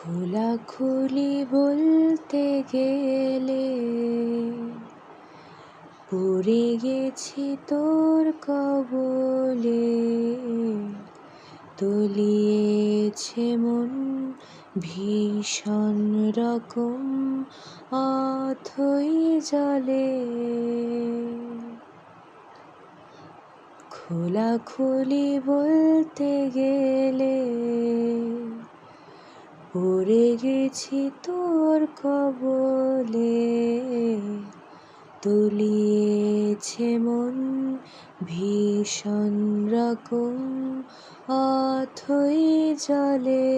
খোলাখুলি বলতে গেলে পড়ে গেছি তোর কবলে, তলিয়েছে মন ভীষণ রকম অথই জলে। খোলাখুলি বলতে গেলে পড়ে গেছি তোর কবলে তুলিয়েছে মন ভীষণ রকম অথই জলে।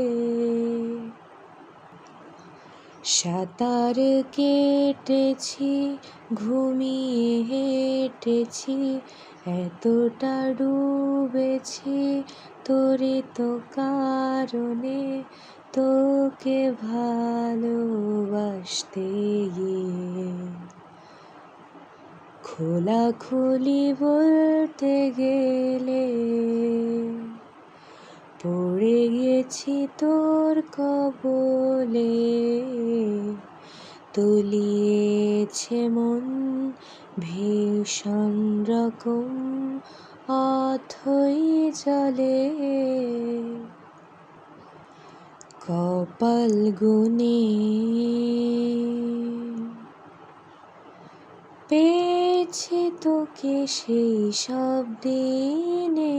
সাঁতার কেটেছি, ঘুমিয়ে হেঁটেছি, এতটা ডুবেছি, তোরে তো কারণে তোকে ভালোবাসতে গিয়ে। খোলাখুলি বলতে গেলে পড়ে গেছি তোর কবলে। তুলিয়েছে মন ভীষণ রকম অথই জলে কপাল গুনে পেয়েছি তোকে সেই সব দিনে।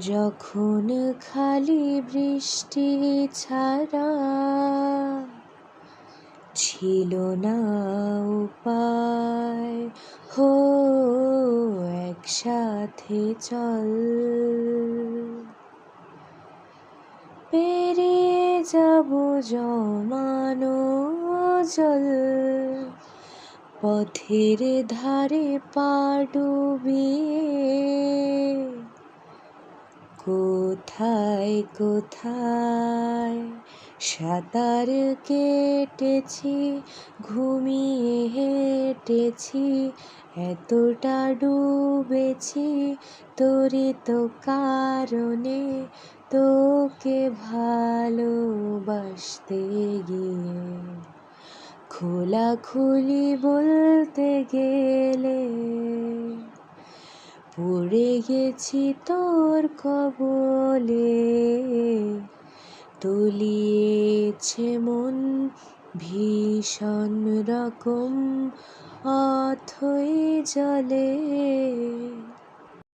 যখন খালি বৃষ্টি ছাড়া ছিল না উপায়, হো, একসাথে চল। পেরিয়ে যাব জমানো জল পথের ধারে পা ডুবিয়ে কোথায় কোথায়? সাঁতার কেটেছি, ঘুমিয়ে হেঁটেছি, এতটা ডুবেছি তোরে তো কারণে তোকে ভালোবাসতে গিয়ে। খোলাখুলি বলতে গেলে পড়ে গেছি তোর কবলে তুলিয়েছে মন ভীষণ রকম অথই জলে।